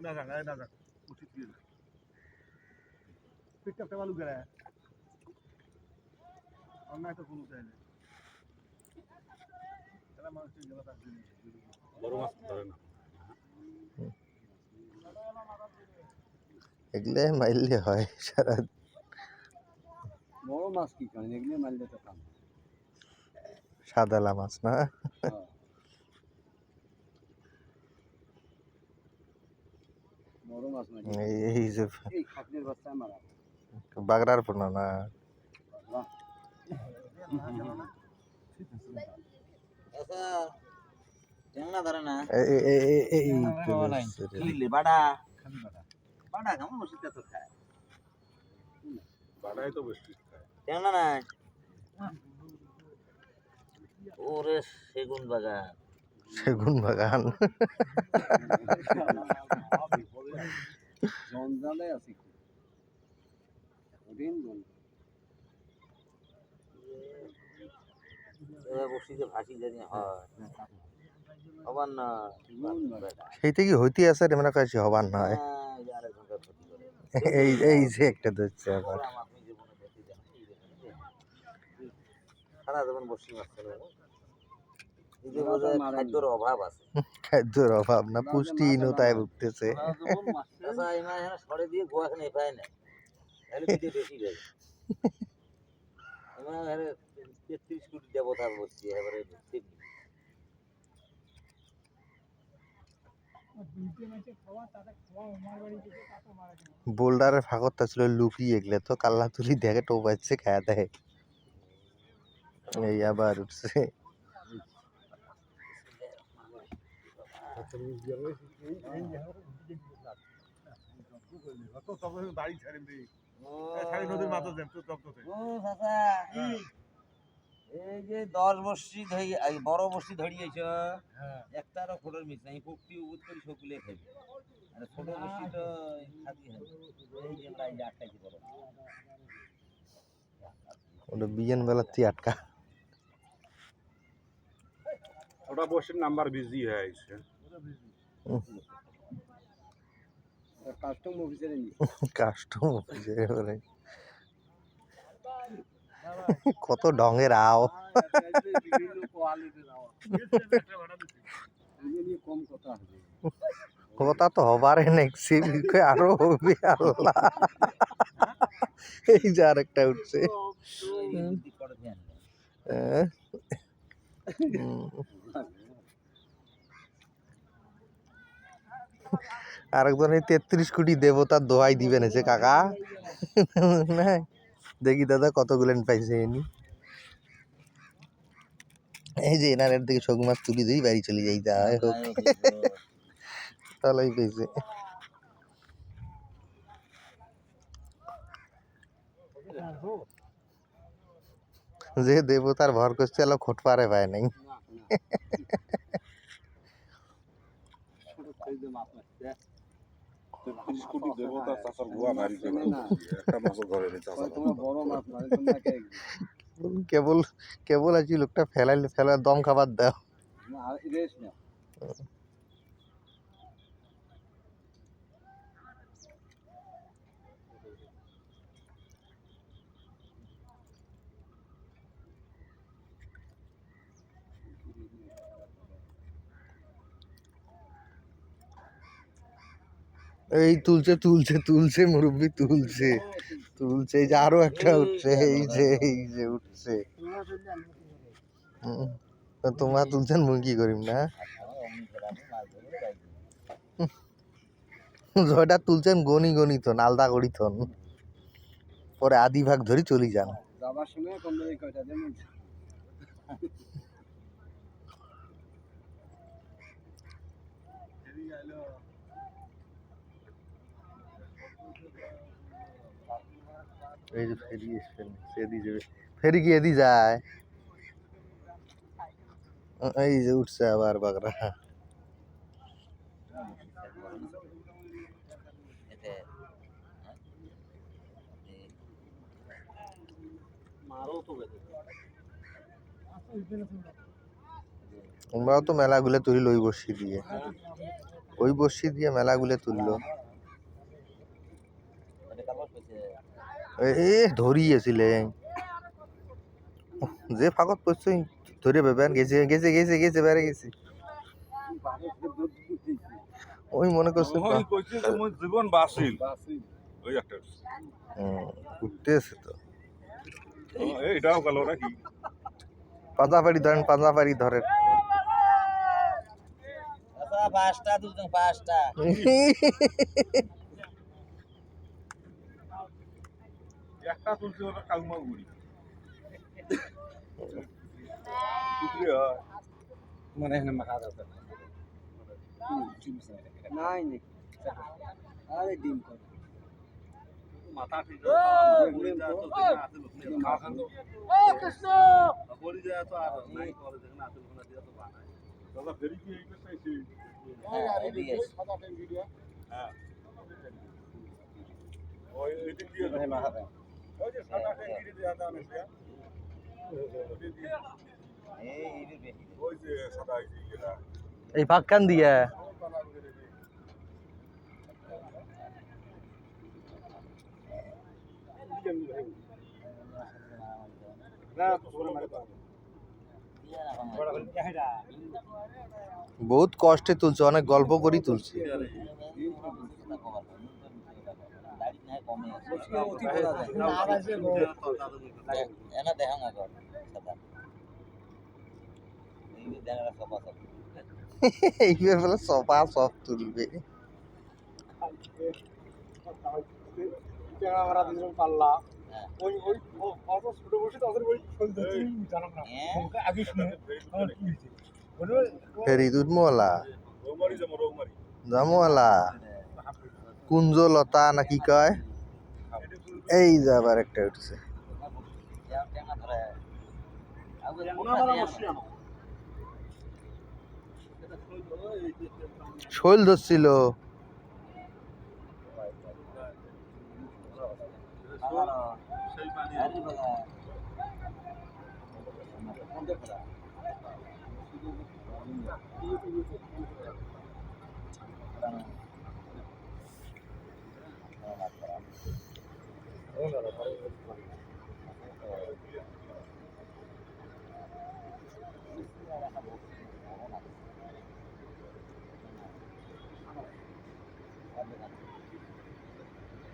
না যাক না যাক উঠি দিয়ে পিকটা পেবালু গেলে অন্যায় তো কোনো চাই না তারা মানুষের গেলা তার জন্য বড় মাছ ধরে না। এগুলো মাইলে হয় সারা বড় মাছ কি করেন এগুলো মারলে তো কাম সাদালা মাছ না? বড় মাছ মারি এই এই যে এই খাটনের বাচ্চা মারা বাগড়ার পোনা না। আচ্ছা টেংনা ধরে না? এই এই- এই- এই- এই তো ও নাই। বুঝছি রে। কিনলে বাড়া? বাড়া। কেমন বসিতে তো খায়? বাড়াই তো বেশি খায়। টেংনা নাই? ওরে সেগুন বাগান সেগুন বাগান আছে কি ওদিন জঞ্জাল এবার বসিতে ভাসি জানি হয় আবার না বেটা সেই থেকে হইতে আছে রে মনে কাছে হবার নয় হ্যাঁ, এই। এই যে একটা ধরছে আবার মনে খাদ্যের অভাব না পুষ্টিহীনতায় ভুগতেছে আচ্ছা সরে দিয়ে গোয়া এখানে পায় না। তাহলে বেশি যাবে আমার তেত্রিশ কোটি দেবতা বসছি এবারে বোল্ডারের ফাঁকরটা ছিল লুকিয়ে গেলে তো কাল্লা তুলি দেখে টোপাচ্ছে খায়া দেয়। এই আবার উঠছে। তো তখন বাড়ি ছাড়েন রে। ছাড়ি নদীর মাথা দেন তো তখন ও চাচা এই যে দশ বর্ষি ধরি এই বড় বর্ষি ধরিয়েছ একটারও ফোটোর মিস নাই পুকটি উবুত করে সকলে আর ছোট বর্ষি তো খাবি হবে। এই যে আমরা এই আটকাইছি বড় ওটা বিয়েন বেলাতেই আটকা। ওটা বসে নাম্বার বিজি হয়ে আছে কাস্টম অফিসারে নি কাস্টম অফিসে বলে কত ডঙের আও। কথা তো হবারে নেক্সি বিষয়ে আরও হবে আল্লাহ। এই যে আরেকটা উঠছে। হ্যাঁ। আরেকজন এই তেত্রিশ কোটি দেবতার দোহাই দিবেন এসে কাকা। দেখি দাদা কতগুলেন পাইছে এনি এই যে এনারের দিকে শোক মাছ তুলি দিই, বাড়ি চলে যাই যাই হোক। তাহলেই পেয়েছে। যে দেবতার ভর করছে, এলো খোট পারে পায় নাই। ছোট সাইজে মাছ মারছে তেত্রিশ কোটি দেবতা চাষার গুয়া মারি একটা মাছও ধরে নি চাষা বড় মাছ মারে তোমরা কে কেবল কেবল আছি লোকটা ফেলাইলে ফেলা দম খাবার দাও। এই তুলছে তুলছে তুলছে, মুরব্বি তুলছে। তুলছে, এই যে আরও একটা উঠছে, এই যে এই যে উঠছে। তোমরা তুলছেন মুই কি করিম না। জয়টা তুলছেন গনি গণিতন আলদা করিতন পরে আদি ভাগ ধরি চলি যান। যাবার সময় কয়টা দেন এই যে ফেরি এসছেন সেদি যাবে। ফেরি কি এদি যায়? এই যে উঠছে আবার বাগরা। তোমরাও তো মেলা গুলো তুলি লই বসি দিয়ে। ওই বর্ষি দিয়ে মেলাগুলো তুললো এটা কাগজ পেয়েছে এ ধরিয়েছিলে যে ফাঁকত পড়ছো ধরে বেবেন গেছে গেছে গেছে গেছে বেড়ে গেছে। ওই মনে করছে জীবন বাঁচিল। ওই একটা তো। ও, এইটাও গেল নাকি? পাঞ্জাবাড়ি ধরেন পাঞ্জাবাড়ি ধরেন আচ্ছা পাঁচটা দুজন পাঁচটা। একটা তুলছে ওটা কালমা গুড়ি হয়। মানে এখানে মাখা আছে নাই নাকি? আরে ডিম করে মাথা ঠিক বলি যায় তো আর নাই করে দেখেন আসল কোনা তো বানায়। দাদা ফেরি কি এই আইছে হ্যাঁ, এসে। হ্যাঁ। ওই এদিক দিয়ে এখানে মাখা দেয় ওই যে সাদা ট্যাঙ্কি দিয়ে এই এদের বেশি ওই যে সাদা এই যে ইয়েটা। এই ফাঁকান দিয়া? বহুত কষ্টে তুলছে অনেক গল্প করি তুলছে। এনা দেখা না সাদা। এইবার বলে সফা সব তুলবে। পাল্লা। হ্যাঁ। ওই ওই অত ছোট বসে তাদের ওই জানাম না। হ্যাঁ? আগে শুনে ফেরি তুলমোলা রৌমারি যাব রৌমারি জামোয়ালা কুঞ্জলতা না কি কয়? এই যে আবার একটা উঠছে। শৈল ধরছিল। সেই পানি はい。